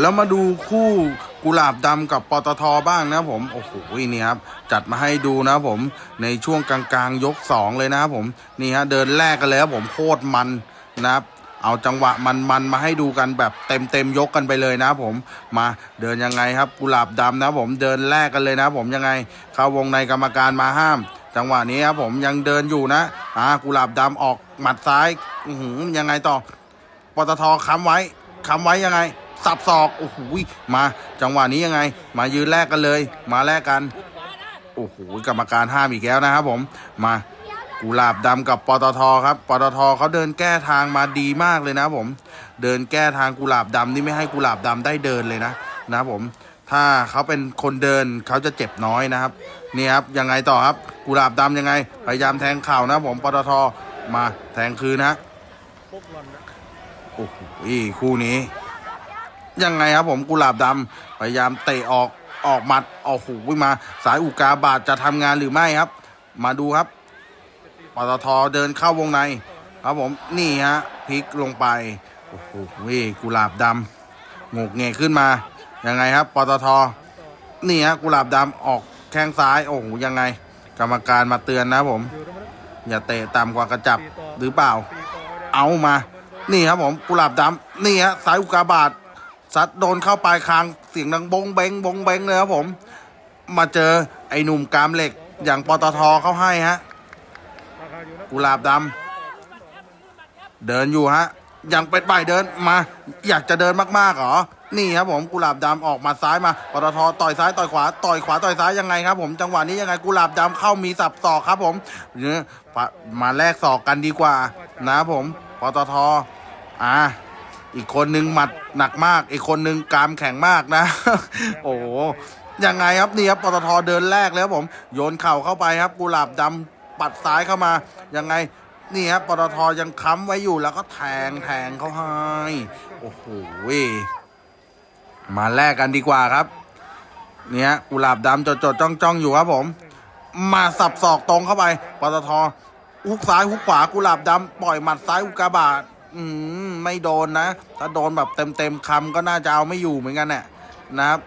แล้วมาดูคู่กุหลาบดำกับปตทบ้างนะผมโอ้โหนี่ครับจัดมาให้ดูนะผมในช่วงกลางๆยกสองเลยนะผมนี่ฮะเดินแรกกันเลยครับผมโคตรมันนะครับเอาจังหวะมันๆมาให้ดูกันแบบเต็มเต็มๆยกกันไปเลยนะผมมาเดินยังไงครับกุหลาบดำนะผมเดินแรกกันเลยนะผมยังไงเข้าวงในกรรมการมาห้าม จังหวะนี้ครับผมยังเดินอยู่นะอ่ากุหลาบดำออกหมัดซ้ายหือยังไงต่อปตทค้ำไว้ค้ำไว้ยังไง สับศอกโอ้โหมาจังหวะนี้ยังไง มายืนแลกกันเลย มาแลกกันโอ้โหกรรมการห้ามอีกแล้วนะครับผมมากุหลาบดำกับปตทครับปตทเขาเดินแก้ทางมาดีมากเลยนะผม เดินแก้ทางกุหลาบดำนี่ไม่ให้กุหลาบดำได้เดินเลยนะนะผม ถ้าเขาเป็นคนเดินเขาจะเจ็บน้อยนะครับนี่ครับยังไงต่อครับกุหลาบดำยังไง พยายามแทงเข่านะผมปตทมาแทงคืนนะโอ้โหคู่นี้ ยังไงครับผมกุหลาบดำพยายามเตะออกออกหมัดออกหูมาสายอุกาบาตจะทำงานหรือไม่ครับ มาดูครับปตทเดินเข้าวงใน ครับผมนี่ฮะพลิกลงไปโอ้โหกุหลาบดำงกเงกขึ้นมายังไงครับปตทนี่ฮะกุหลาบดำออกแข้งซ้ายโอ้โหยังไง กรรมการมาเตือนนะผม อย่าเตะต่ำกว่ากระจับหรือเปล่า เอามา นี่ครับผมกุหลาบดำนี่ฮะสายอุกาบาต ซัดโดนเข้าปลายคางเสียงดังบงเบงบงเบงเลยครับผม มาเจอไอ้หนุ่มกามเหล็ก อย่างปตทเขาให้ฮะกุหลาบดำเดินอยู่ฮะยังเป็นใบเดินมา อยากจะเดินมากๆเหรอนี่ครับผมกุหลาบดำออกมาซ้ายมาปตทต่อยซ้ายต่อยขวาต่อยขวาต่อยซ้ายยังไงครับ ผมจังหวะนี้ยังไงกุหลาบดำเข้ามีสับศอกครับผมเนี่ยมาแลกศอกกันดีกว่า นะครับผมปตทอ่า อีกคนนึงหมัดหนักมาก อีกคนนึงกรามแข็งมากนะ โอ้ยังไงครับนี่ครับปตทเดินแรกแล้วผมโยนเข่าเข้าไปครับกุหลาบดำปัดซ้ายเข้ามายังไงนี่ครับปตทยังค้ำไว้อยู่แล้วก็แทงแทงเขาให้โอ้โหมาแลกกันดีกว่าครับ เนี่ยกุหลาบดำจดจดจ้องจ้องอยู่ครับผม มาสับศอกตรงเข้าไปปตทฮุกซ้ายฮุกขวากุหลาบดำปล่อยหมัดซ้ายอุกาบาต อืมไม่โดนนะ ถ้าโดนแบบเต็มเต็มๆคำก็น่าจะเอาไม่อยู่เหมือนกันแหละนะครับ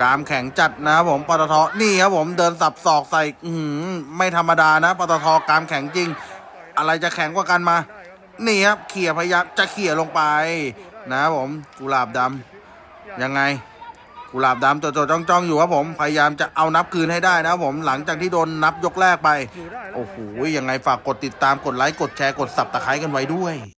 กามแข็งจัดนะครับผมปตทนี่ครับผมเดินสับศอกใส่ อืมไม่ธรรมดานะปตทกามแข็งจริง อะไรจะแข็งกว่ากันมา นี่ครับเขี่ยพยายามจะเขี่ยลงไป นะครับผมกุหลาบดำยังไงกุหลาบดำจดๆจ้องๆอยู่ครับผมพยายามจะเอานับคืนให้ได้นะครับผมหลังจากที่โดนนับยกแรกไป โอ้โหยังไงฝากกดติดตามกดไลค์กดแชร์กดสับตะไคร้กันไว้ด้วย